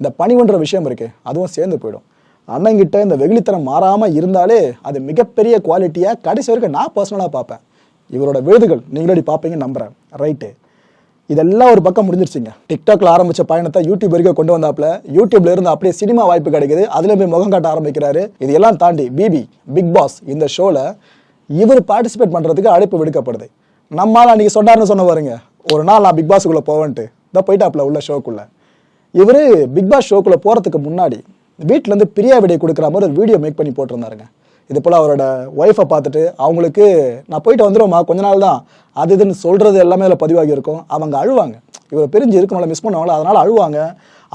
இந்த பணிவன்ற விஷயம் இருக்குது அதுவும் சேர்ந்து போயிடும். அண்ணங்கிட்ட இந்த வெகுளித்தனம் மாறாமல் இருந்தாலே அது மிகப்பெரிய குவாலிட்டியாக கடைசி வரைக்கும் நான் பர்சனலாக பார்ப்பேன். இவரோட விருதுகள் நீங்களே பார்ப்பீங்கன்னு நம்புகிறேன் ரைட்டு இதெல்லாம் ஒரு பக்கம் முடிஞ்சிருச்சுங்க. டிக்டாக்ல ஆரம்பிச்ச பயணத்தை யூடியூப் வரைக்கும் கொண்டு வந்தாப்புல யூடியூப்ல இருந்து அப்படியே சினிமா வாய்ப்பு கிடைக்குது. அதுல போய் முகம் காட்ட ஆரம்பிக்கிறாரு. இதெல்லாம் தாண்டி பிபி பிக் பாஸ் இந்த ஷோல இவர் பார்ட்டிசிபேட் பண்றதுக்கு அழைப்பு விடுக்கப்படுது. நம்மளால அன்னைக்கு சொன்னார்னு சொன்ன பாருங்க ஒரு நாள் நான் பிக் பாஸுக்குள்ள போவேன்ட்டு. இதான் போயிட்டாப்ல உள்ள ஷோக்குள்ள இவர் பிக் பாஸ் ஷோக்குள்ள போறதுக்கு முன்னாடி வீட்டிலேருந்து இருந்து பிரியா விடை கொடுக்குற மாதிரி ஒரு வீடியோ மேக் பண்ணி போட்டிருந்தாருங்க. இது போல் அவரோட ஒய்ஃபை பார்த்துட்டு அவங்களுக்கு நான் போயிட்டு வந்துடுவோம்மா கொஞ்ச நாள் தான். அது இதுன்னு சொல்கிறது எல்லாமே அதில் பதிவாகி இருக்கும். அவங்க அழுவாங்க. இவர் பிரிஞ்சு இருக்கணும்ல மிஸ் பண்ணுவாங்களா? அதனால் அழுவாங்க.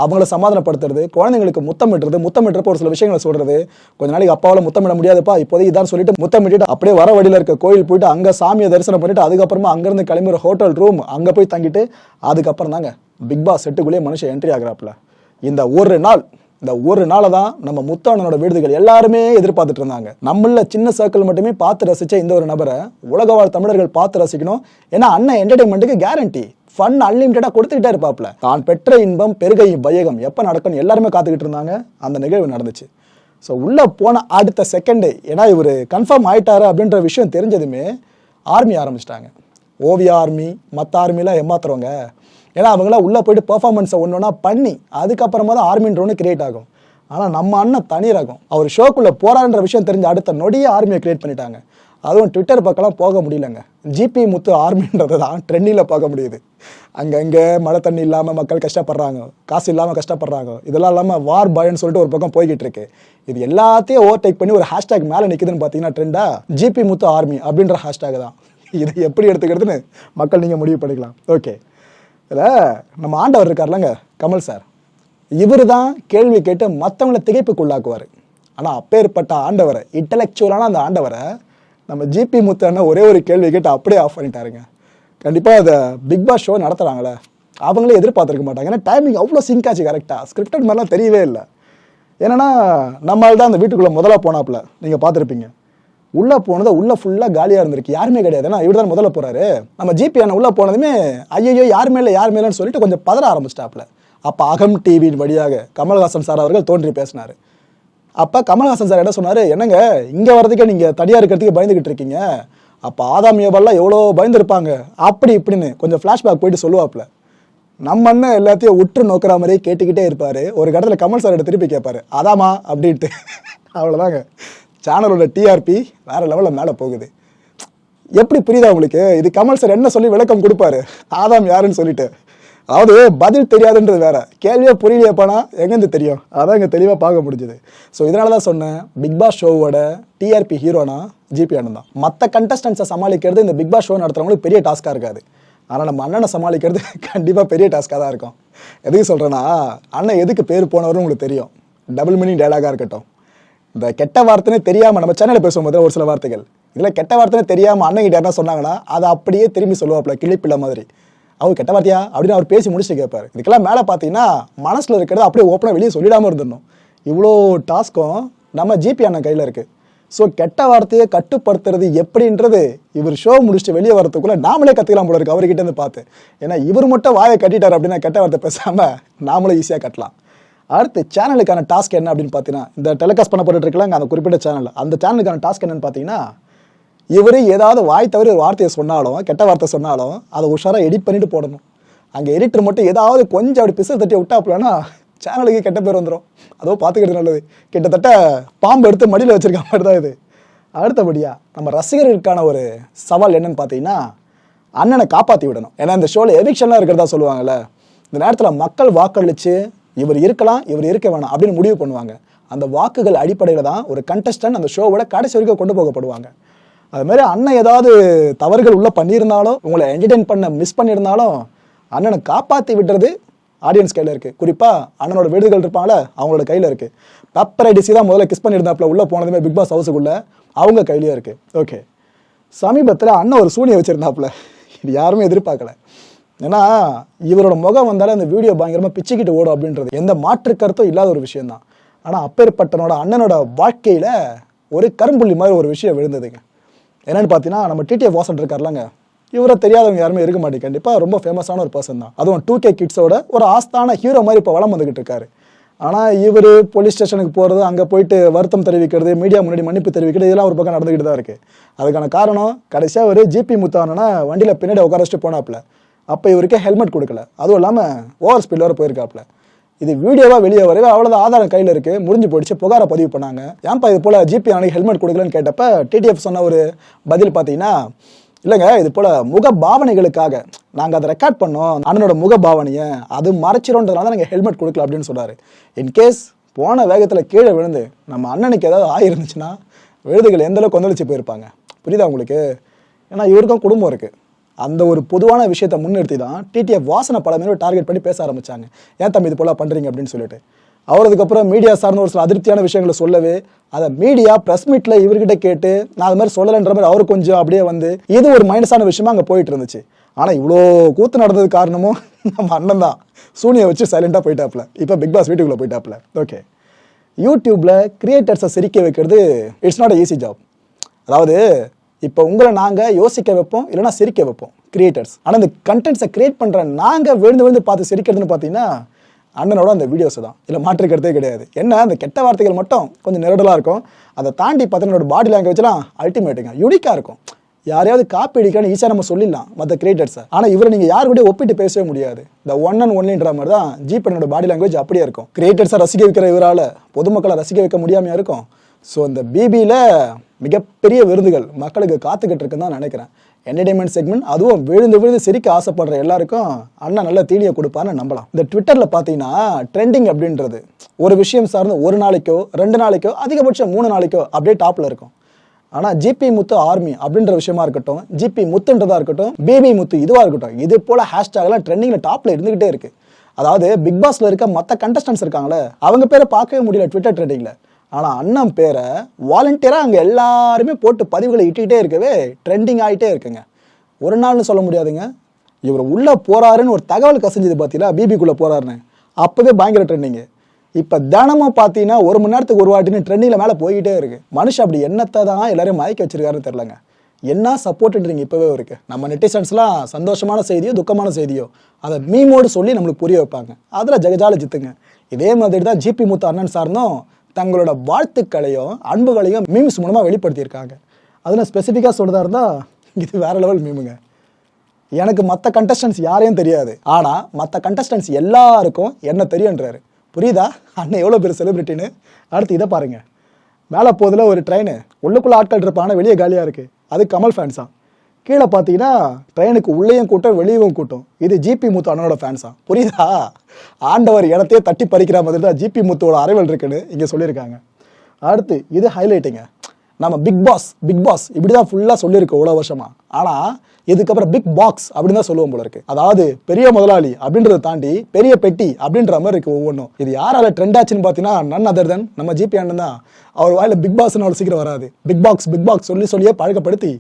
அவங்கள சமாதானப்படுத்துறது குழந்தைங்களுக்கு முத்தமிடுறது முத்தமிடுறப்ப ஒரு சில விஷயங்களை சொல்கிறது கொஞ்ச நாளைக்கு அப்பாவால் முத்தமிட முடியாதுப்பா. இப்போதைக்கு இதான் சொல்லிட்டு முத்தமிட்டு அப்படியே வர வழியில் இருக்க கோயில் போயிட்டு அங்கே சாமியை தரிசனம் பண்ணிட்டு அதுக்கப்புறமா அங்கேருந்து கிளம்புற ஹோட்டல் ரூம் அங்கே போய் தங்கிட்டு அதுக்கப்புறம் தாங்க பிக் பாஸ் செட்டுக்குள்ளேயே மனுஷன் என்ட்ரி ஆகிறாப்புல. இந்த ஒரு நாள் இந்த ஒரு நாளை தான் நம்ம முத்தானனோட விடுதிகள் எல்லாருமே எதிர்பார்த்துட்டு இருந்தாங்க. நம்மள சின்ன சர்க்கிள் மட்டுமே பார்த்து ரசிச்ச இந்த ஒரு நபரை உலக வாழ் தமிழர்கள் பார்த்து ரசிக்கணும். ஏன்னா அண்ணன் என்டர்டைன்மெண்ட்டுக்கு கேரண்டி ஃபன் அன்லிமிட்டடாக கொடுத்துக்கிட்டே இருப்பாப்ல தான் பெற்ற இன்பம் பெருகை பயகம் எப்போ நடக்கும்னு எல்லாருமே காத்துக்கிட்டு இருந்தாங்க. அந்த நிகழ்வு நடந்துச்சு. ஸோ உள்ளே போன அடுத்த செகண்டே ஏன்னா இவர் கன்ஃபார்ம் ஆயிட்டாரு அப்படின்ற விஷயம் தெரிஞ்சதுமே ஆர்மி ஆரம்பிச்சிட்டாங்க. ஓவியா ஆர்மி மற்ற ஆர்மிலாம் ஏமாத்துறவங்க. ஏன்னா அவங்களாம் உள்ளே போயிட்டு பெர்ஃபார்மன்ஸை ஒன்று ஒன்றா பண்ணி அதுக்கப்புறமா தான் ஆர்மின்ற ஒன்று கிரியேட் ஆகும். ஆனால் நம்ம அண்ணன் தனி ரகம். அவர் ஷோக்குள்ளே போறான்ற விஷயம் தெரிஞ்ச அடுத்த நொடியே ஆர்மியை கிரியேட் பண்ணிட்டாங்க. அதுவும் ட்விட்டர் பக்கம்லாம் போக முடியலங்க. ஜிபி முத்து ஆர்மின்றது தான் ட்ரெண்டில் பார்க்க முடியுது. அங்கங்கே மழை தண்ணி இல்லாமல் மக்கள் கஷ்டப்படுறாங்க. காசு இல்லாமல் கஷ்டப்படுறாங்க. இதெல்லாம் இல்லாமல் வார் பயன்னு சொல்லிட்டு ஒரு பக்கம் போய்கிட்டு இருக்கு. இது எல்லாத்தையும் ஓவர்டேக் பண்ணி ஒரு ஹேஷ்டேக் மேலே நிற்குதுன்னு பார்த்தீங்கன்னா ட்ரெண்டா ஜிபி முத்து ஆர்மி அப்படின்ற ஹேஷ்டேக் தான். இதை எப்படி எடுத்துக்கிறதுன்னு மக்கள் நீங்கள் முடிவு பண்ணிக்கலாம். ஓகே இதில் நம்ம ஆண்டவர் இருக்கார்லங்க கமல் சார். இவர் தான் கேள்வி கேட்டு மற்றவங்கள திகைப்புக்குள்ளாக்குவார். ஆனால் அப்பேற்பட்ட ஆண்டவரை இன்டலெக்சுவலான அந்த ஆண்டவரை நம்ம ஜிபி முத்தண்ண ஒரே ஒரு கேள்வி கேட்டு அப்படியே ஆஃப் பண்ணிட்டாருங்க. கண்டிப்பாக அதை பிக் பாஸ் ஷோ நடத்துகிறாங்களே அவங்களே எதிர்பார்த்துருக்க மாட்டாங்க. ஏன்னா டைமிங் அவ்வளோ சிங்க் ஆச்சு கரெக்டாக ஸ்கிரிப்டட் மாதிரிலாம் தெரியவே இல்லை. ஏன்னா நம்மளால தான் அந்த வீட்டுக்குள்ளே முதலாக போனாப்புல. நீங்கள் பார்த்துருப்பீங்க. உள்ளே போனது உள்ளே ஃபுல்லாக காலியாக இருந்திருக்கு. யாருமே கிடையாது. ஏன்னா இவர் தான் முதல்ல போகிறாரு நம்ம ஜிபி அண்ணன் உள்ளே போனதுமே ஐயோ யாருமே இல்லை யாருமே இல்லைன்னு சொல்லிட்டு கொஞ்சம் பதற ஆரம்பிச்சிட்டாப்புல. அப்போ அகம் டிவியின் வழியாக கமல்ஹாசன் சார் அவர்கள் தோன்றி பேசினார். அப்போ கமல்ஹாசன் சார் என்ன சொன்னார்? என்னங்க இங்கே வரதுக்கே நீங்கள் தனியாக இருக்கிறதுக்கு பயந்துக்கிட்டு இருக்கீங்க? அப்போ ஆதாம் ஏவாள்லாம் எவ்வளோ பயந்துருப்பாங்க? அப்படி இப்படின்னு கொஞ்சம் ஃப்ளாஷ்பேக் போயிட்டு சொல்லுவாப்புல. நம்ம அண்ணன் எல்லாத்தையும் உற்று நோக்கிற மாதிரியே கேட்டுக்கிட்டே இருப்பாரு. ஒரு கடத்தில் கமல் சார் திருப்பி கேட்பாரு அதாமா அப்படின்ட்டு. அவ்வளோதாங்க சேனலோட டிஆர்பி வேறு லெவலில் மேலே போகுது. எப்படி புரியுதா உங்களுக்கு? இது கமல் சார் என்ன சொல்லி விளக்கம் கொடுப்பாரு? ஆதாம் யாருன்னு சொல்லிட்டு. அதாவது பதில் தெரியாதுன்றது வேற. கேள்வியே புரியலையப்பானா எங்கேருந்து தெரியும்? அதான் இங்கே தெளிவாக பார்க்க முடிஞ்சுது. ஸோ இதனால தான் சொன்னேன் பிக் பாஸ் ஷோவோட டிஆர்பி ஹீரோனா ஜிபி அண்ணன் தான். மற்ற கண்டஸ்டன்ஸை சமாளிக்கிறது இந்த பிக் பாஸ் ஷோ நடத்துறவங்களுக்கு பெரிய டாஸ்க்காக இருக்காது. ஆனால் நம்ம அண்ணனை சமாளிக்கிறது கண்டிப்பாக பெரிய டாஸ்க்காக தான் இருக்கும். எதுக்கு சொல்கிறேன்னா அண்ணன் எதுக்கு பேர் போனவரும் உங்களுக்கு தெரியும். டபுள் மீனிங் டைலாகாக இருக்கட்டும். இந்த கெட்ட வார்த்தைனே தெரியாமல் நம்ம சேனலில் பேசும்போது ஒரு சில வார்த்தைகள். இதில் கெட்ட வார்த்தைன்னு தெரியாமல் அண்ணன் கிட்ட என்ன சொன்னாங்கன்னா அதை அப்படியே திரும்பி சொல்லுவாப்புல கிளிப்பிள்ள மாதிரி. அவர் கெட்ட வார்த்தையா? அப்படின்னு அவர் பேசி முடிச்சு கேட்பாரு இதுக்கெல்லாம் மேலே பார்த்தீங்கன்னா மனசில் இருக்கிறத அப்படியே ஓப்பனாக வெளியே சொல்லிடாமல் இருந்துடணும். இவ்வளோ டாஸ்க்கும் நம்ம ஜிபி அண்ணன் கையில் இருக்குது ஸோ கெட்ட வார்த்தையை கட்டுப்படுத்துறது எப்படின்றது இவர் ஷோ முடிச்சுட்டு வெளியே வரதுக்குள்ளே நாமளே கற்றுக்கலாம் போல இருக்கு அவர்கிட்ட இருந்து பார்த்து. ஏன்னா இவர் மட்டும் வாயை கட்டிட்டார் அப்படின்னா கெட்ட வார்த்தை பேசாமல் நாமளும் ஈஸியாக கட்டலாம். அடுத்து சேனலுக்கான டாஸ்க் என்ன அப்படின்னு பார்த்தீங்கன்னா இந்த டெலிகாஸ்ட் பண்ணப்பட்டு இருக்கலாங்க அந்த குறிப்பிட்ட சேனல் அந்த சேனலுக்கான டாஸ்க் என்னன்னு பார்த்தீங்கன்னா இவர் ஏதாவது வாய் தவிர ஒரு வார்த்தையை சொன்னாலும் கெட்ட வார்த்தை சொன்னாலும் அதை உஷாராக எடிட் பண்ணிட்டு போடணும். அங்கே எடிட்டர் மட்டும் ஏதாவது கொஞ்சம் அப்படி பிசு தட்டி விட்டாப்புலன்னா சேனலுக்கு கெட்ட பேர் வந்துடும் அதோ பார்த்துக்கிறது நல்லது. கிட்டத்தட்ட பாம்பு எடுத்து மடியில் வச்சுருக்க மாதிரி தான் இது. அடுத்தபடியாக நம்ம ரசிகர்களுக்கான ஒரு சவால் என்னன்னு பார்த்தீங்கன்னா அண்ணனை காப்பாற்றி விடணும். ஏன்னா இந்த ஷோவில் எவிக்ஷன்லாம் இருக்கிறதா சொல்லுவாங்கல்ல. இந்த நேரத்தில் மக்கள் வாக்களித்து இவர் இருக்கலாம் இவர் இருக்க வேணாம் அப்படின்னு முடிவு பண்ணுவாங்க. அந்த வாக்குகள் அடிப்படையில் தான் ஒரு கண்டஸ்டன்ட் அந்த ஷோவோட கடைசி வரைக்கும் கொண்டு போகப்படுவாங்க. அதுமாரி அண்ணன் ஏதாவது தவறுகள் உள்ளே பண்ணியிருந்தாலும் உங்களை என்டர்டெயின் பண்ண மிஸ் பண்ணியிருந்தாலும் அண்ணனை காப்பாற்றி விடுறது ஆடியன்ஸ் கையில் இருக்குது குறிப்பாக அண்ணனோட விடுதல் இருப்பாங்களே அவங்களோட கையில் இருக்குது பெப்பர் ஐடிசி தான் முதல்ல கிஸ் பண்ணியிருந்தாப்புல உள்ளே போனதுமே பிக் பாஸ் ஹவுஸுக்குள்ளே அவங்க கையிலேயே இருக்குது ஓகே சமீபத்தில் அண்ணன் ஒரு சூனியை வச்சுருந்தாப்புல. இது யாருமே எதிர்பார்க்கல. ஏன்னா இவரோட முகம் வந்தாலே அந்த வீடியோ பயங்கரமாக பிச்சுக்கிட்டு ஓடும் அப்படின்றது. எந்த மாற்று கருத்தும் இல்லாத ஒரு விஷயம்தான். ஆனால் அப்பேற்பட்டனோட அண்ணனோட வாழ்க்கையில் ஒரு கரும்புள்ளி மாதிரி ஒரு விஷயம் விழுந்ததுங்க. என்னன்னு பார்த்தீங்கன்னா நம்ம டிடிஎஃப் வாசன் இருக்கார்லங்க. இவரை தெரியாதவங்க யாருமே இருக்க மாட்டேங்க. கண்டிப்பாக ரொம்ப ஃபேமஸான ஒரு பர்சன் தான். அதுவும் டூ கே கிட்ஸோட ஒரு ஆஸ்தான ஹீரோ மாதிரி இப்போ வளம் வந்துகிட்டு இருக்காரு. ஆனால் இவர் போலீஸ் ஸ்டேஷனுக்கு போகிறது அங்கே போயிட்டு வருத்தம் தெரிவிக்கிறது மீடியா முன்னாடி மன்னிப்பு தெரிவிக்கிறது இதெல்லாம் ஒரு பக்கம் நடந்துக்கிட்டு தான் இருக்குது அதுக்கான காரணம் கடைசியாக ஒரு ஜிபி முத்தானா வண்டியில் பின்னாடி உட்கார வச்சுட்டு போனாப்புல. அப்போ இவருக்கு ஹெல்மெட் கொடுக்கல. அதுவும் இல்லாமல் ஓவர் ஸ்பீடில் வர போயிருக்காப்புல. இது வீடியோவாக வெளியே வரவே அவ்வளோதான் ஆதாரம் கையில் இருக்குது முடிஞ்சு போயிடுச்சு. புகாரை பதிவு பண்ணாங்க. ஏன்ப்பா இது போல் ஜிபி ஆணைக்கு ஹெல்மெட் கொடுக்கலன்னு கேட்டப்ப டிடிஎஃப் சொன்ன ஒரு பதில் பார்த்தீங்கன்னா இல்லைங்க இது போல் முக பாவனைகளுக்காக நாங்கள் அதை ரெக்கார்ட் பண்ணோம். அண்ணனோட முக பாவனையை அது மறைச்சிரோன்றதுனால நாங்கள் ஹெல்மெட் கொடுக்கல அப்படின்னு சொல்கிறாரு இன்கேஸ் போன வேகத்தில் கீழே விழுந்து நம்ம அண்ணனுக்கு ஏதாவது ஆயிருந்துச்சுன்னா விழுதுகள் எந்த அளவுக்கு கொந்தளிச்சு போயிருப்பாங்க. புரியுதா உங்களுக்கு? ஏன்னா இவருக்கும் குடும்பம் இருக்குது அந்த ஒரு பொதுவான விஷயத்தை முன்னிறுத்தி தான் டிடிஎஃப் வாசனை படமே டார்கெட் பண்ணி பேச ஆரம்பிச்சாங்க. ஏன் தம்பி இது போல பண்ணுறீங்க அப்படின்னு சொல்லிட்டு. அவர் அதுக்கப்புறம் மீடியா சார்ந்த ஒரு சில அதிருப்தியான விஷயங்களை சொல்லவே அதை மீடியா ப்ரெஸ் மீட்டில் இவர்கிட்ட கேட்டு நான் அது மாதிரி சொல்லலைன்ற மாதிரி அவர் கொஞ்சம் அப்படியே வந்து இது ஒரு மைனஸான விஷயமா அங்கே போயிட்டு இருந்துச்சு. ஆனால் இவ்வளோ கூத்து நடந்தது காரணமும் நம்ம அண்ணன் தான். சூனியை வச்சு சைலண்டாக போயிட்டாப்ல இப்போ பிக் பாஸ் வீட்டுக்குள்ளே போயிட்டாப்ல ஓகே யூடியூப்பில் கிரியேட்டர்ஸை சிரிக்க வைக்கிறது இட்ஸ் நாட் ஈஸி ஜாப் அதாவது இப்போ உங்களை நாங்கள் யோசிக்க வைப்போம் இல்லைனா சிரிக்க வைப்போம் கிரியேட்டர்ஸ் ஆனால் இந்த கண்டென்ட்ஸை கிரியேட் பண்ணுற நாங்கள் விழுந்து விழுந்து பார்த்து சிரிக்கிறதுன்னு பார்த்தீங்கன்னா அண்ணனோட அந்த வீடியோஸ் தான். இல்லை மாற்றுக்கிறதே கிடையாது. என்ன அந்த கெட்ட வார்த்தைகள் மட்டும் கொஞ்சம் நெருடலாக இருக்கும். அதை தாண்டி பார்த்தீங்கன்னா பாடி லாங்குவேஜ்லாம் அல்டிமேட்டுங்க யூனிக்காக இருக்கும். யாரையாவது காப்பி அடிக்கணும்னு ஈஸியாக நம்ம சொல்லிடலாம் மற்ற கிரியேட்டர்ஸை ஆனால் இவரை நீங்கள் யார் கூட ஒப்பிட்டு பேசவே முடியாது. இந்த ஒன் அண்ட் ஒன்லின்ற மாதிரி தான் ஜிபனோட பாடி லாங்குவேஜ் அப்படியே இருக்கும். கிரியேட்டர்ஸை ரசிக்க வைக்கிற இவரால் பொதுமக்களை ரசிக்க வைக்க முடியாமையாக இருக்கும். ஸோ இந்த பிபியில் மிகப்பெரிய விருதுகள் மக்களுக்கு காத்துக்கிட்டு இருக்குன்னு தான் நினைக்கிறேன். என்டர்டைன்மெண்ட் செக்மெண்ட் அதுவும் விழுந்து விழுந்து சிரிக்க ஆசைப்படுற எல்லாருக்கும் அண்ணன் நல்ல தீனியை கொடுப்பான்னு நம்பலாம். இந்த ட்விட்டரில் பார்த்தீங்கன்னா ட்ரெண்டிங் அப்படின்றது ஒரு விஷயம் சார்ந்து ஒரு நாளைக்கோ ரெண்டு நாளைக்கோ அதிகபட்சம் மூணு நாளைக்கோ அப்படியே டாப்பில் இருக்கும். ஆனால் ஜிபி முத்து ஆர்மி அப்படின்ற விஷயமா இருக்கட்டும் ஜிபி முத்துன்றதா இருக்கட்டும் பேபி முத்து இதுவாக இருக்கட்டும் இது போல் ஹேஷ்டேக்லாம் ட்ரெண்டிங்கில் டாப்பில் இருந்துக்கிட்டே இருக்குது அதாவது பிக் பாஸில் இருக்க மற்ற கண்டஸ்டன்ஸ் இருக்காங்களே அவங்க பேரை பார்க்கவே முடியல ட்விட்டர் ட்ரெண்டிங்கில் ஆனால் அண்ணன் பேரை வாலண்டியராக அங்கே எல்லாருமே போட்டு பதிவுகளை இட்டுக்கிட்டே இருக்கவே ட்ரெண்டிங் ஆகிட்டே இருக்குங்க. ஒரு நாள்னு சொல்ல முடியாதுங்க. இவர் உள்ளே போகிறாருன்னு ஒரு தகவல் கசிஞ்சது பார்த்தீங்களா பிபிக்குள்ளே போகிறாருன்னு அப்போவே பயங்கர ட்ரெண்டிங்கு இப்போ தினமும் பார்த்தீங்கன்னா ஒரு மணி நேரத்துக்கு ஒரு வாட்டின்னு ட்ரெண்டிங்கில் மேலே போய்கிட்டே இருக்கு. மனுஷன் அப்படி என்னத்தை தான் எல்லாரையும் மயக்க வச்சிருக்காருன்னு தெரிலங்க என்ன சப்போர்ட்ன்றீங்க இப்போவே இருக்கு நம்ம நெட்டிசன்ஸ்லாம் சந்தோஷமான செய்தியோ துக்கமான செய்தியோ அதை மீமோடு சொல்லி நம்மளுக்கு புரிய வைப்பாங்க. அதில் ஜெகஜால ஜித்துங்க. இதே மாதிரி தான் ஜிபி முத்து அண்ணன் சார்ந்தும் தங்களோட வாழ்த்துக்களையும் அன்புகளையும் மீம்ஸ் மூலமாக வெளிப்படுத்தியிருக்காங்க. அதில் ஸ்பெசிஃபிக்காக சொல்கிறதா இருந்தால் இது வேற லெவல் மீமுங்க எனக்கு மற்ற கண்டஸ்டன்ஸ் யாரையும் தெரியாது. ஆனால் மற்ற கண்டஸ்டன்ஸ் எல்லாருக்கும் என்ன தெரியுன்றாரு புரியுதா? அண்ணன் எவ்வளோ பெரிய செலிபிரிட்டின்னு அடுத்து இதை பாருங்கள் மேலே போதில் ஒரு ட்ரெயின் உள்ளுக்குள்ளே ஆட்கள் இருப்பாங்க வெளியே காலியாக இருக்குது அது கமல் ஃபேன்ஸா கீழே பார்த்தீங்கன்னா ட்ரெயினுக்கு உள்ளேயும் கூட்டம் வெளியவும் கூட்டம். இது ஜிபி முத்து அண்ணனோட ஃபேன்ஸா புரியுதா? ஆண்டவர் இடத்தையே தட்டி பறிக்கிற மாதிரி தான் ஜிபி முத்துவோட அறைவல் இருக்குன்னு இங்கே சொல்லியிருக்காங்க. அடுத்து இது ஹைலைட்டுங்க நம்ம பிக் பாஸ் பிக் பாஸ் இப்படி தான் ஃபுல்லாக சொல்லியிருக்கோம் இவ்வளோ வருஷமா. ஆனால் இதுக்கப்புறம் பிக் பாக்ஸ் அப்படின்னு தான் சொல்லுவோம் போல இருக்கு. அதாவது பெரிய முதலாளி அப்படின்றத தாண்டி பெரிய பெட்டி அப்படின்ற மாதிரி இருக்கு ஒவ்வொன்றும். இது யாரால ட்ரெண்ட் ஆச்சுன்னு பார்த்தீங்கன்னா நன் அதர் தென் நம்ம ஜிபி அண்ணன் தான். அவர் வாயில பிக் பாஸ்னு அவ்வளோ சீக்கிரம் வராது. பிக் பாக்ஸ் பிக் பாக்ஸ் சொல்லி சொல்லியே பழக்கப்படுத்தி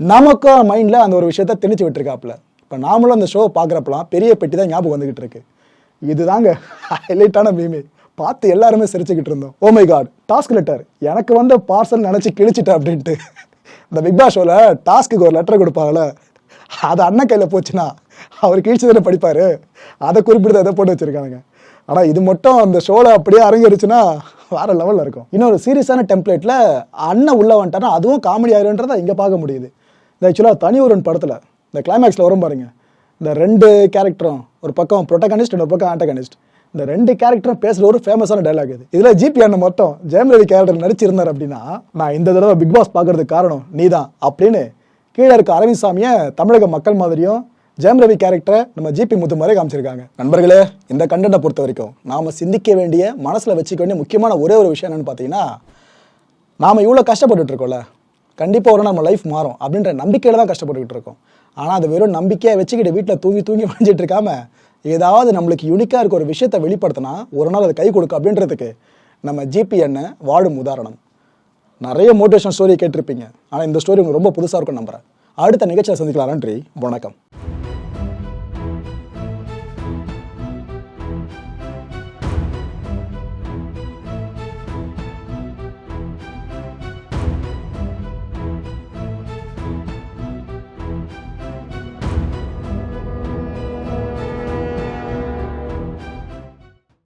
நமக்கும் மைண்டில் அந்த ஒரு விஷயத்த திணிச்சு விட்டுருக்காப்புல. இப்போ நாமளும் அந்த ஷோ பார்க்குறப்பலாம் பெரிய பெட்டி தான் ஞாபகம் வந்துகிட்டு இருக்கு. இதுதாங்க ஹைலைட்டான மீமே பார்த்து எல்லாருமே சிரிச்சுக்கிட்டு இருந்தோம். Oh my god task letter எனக்கு வந்த பார்சல் நினச்சி கிழிச்சிட்டேன் அப்படின்ட்டு. இந்த பிக் பாஸ் ஷோவில் டாஸ்க்கு ஒரு லெட்டர் கொடுப்பாங்கல்ல. அது அண்ணன் கையில் போச்சுன்னா அவர் கிழிச்சதுன்னு படிப்பார். அதை குறிப்பிட்டு அதை போட்டு வச்சுருக்காங்க ஆனால் இது மட்டும் அந்த ஷோவில் அப்படியே அரங்கேறிச்சுன்னா வேறு லெவலில் இருக்கும். இன்னொரு சீரியஸான டெம்ப்ளேட்டில் அண்ணன் உள்ள வந்துட்டானா அதுவும் காமெடி ஆயிருன்றதை இங்கே பார்க்க முடியுது. இந்த ஆக்சுவலாக தனி ஒருவன் படத்தில் இந்த கிளைமேக்ஸில் வரும் பாருங்க. இந்த ரெண்டு கேரக்டரும் ஒரு பக்கம் ப்ரொட்டகனிஸ்ட் ஒரு பக்கம் ஆண்டகனிஸ்ட் இந்த ரெண்டு கேரக்டரும் பேசுகிற ஒரு ஃபேமஸான டைலாக் இது. இதில் ஜிபி அண்ணன் மட்டும் ஜெயம் ரவி கேரக்டர் நடிச்சிருந்தார் அப்படின்னா நான் இந்த தடவை பிக் பாஸ் பார்க்கறதுக்கு காரணம் நீ தான் அப்படின்னு கீழே இருக்க அரவிந்த் சாமியை தமிழக மக்கள் மாதிரியும் ஜெயம் ரவி கேரக்டரை நம்ம ஜிபி முத்து மாதிரி காமிச்சிருக்காங்க. நண்பர்களே இந்த கண்டென்ட்டை பொறுத்த வரைக்கும் நாம் சிந்திக்க வேண்டிய மனசில் வச்சுக்க வேண்டிய முக்கியமான ஒரே ஒரு விஷயம் என்னன்னு பார்த்தீங்கன்னா நாம் இவ்வளோ கஷ்டப்பட்டுட்டுருக்கோம்ல கண்டிப்பாக ஒரு நம்ம லைஃப் மாறும் அப்படின்ற நம்பிக்கையில் தான் கஷ்டப்பட்டுக்கிட்டு இருக்கோம். ஆனால் அது வெறும் நம்பிக்கையை வச்சுக்கிட்டு வீட்டில் தூங்கி தூங்கி வழிஞ்சிட்டு இருக்காம ஏதாவது நம்மளுக்கு யூனிக்காக இருக்க ஒரு விஷயத்தை வெளிப்படுத்தினா ஒரு நாள் அது கை கொடுக்கும் அப்படின்றதுக்கு நம்ம ஜிபி வாழும் உதாரணம். நிறைய மோட்டிவேஷன் ஸ்டோரி கேட்டிருப்பீங்க. ஆனால் இந்த ஸ்டோரி உங்களுக்கு ரொம்ப புதுசாக இருக்கும் நம்புறேன். அடுத்த நிகழ்ச்சியில் சந்திக்கலாம். நன்றி. வணக்கம்.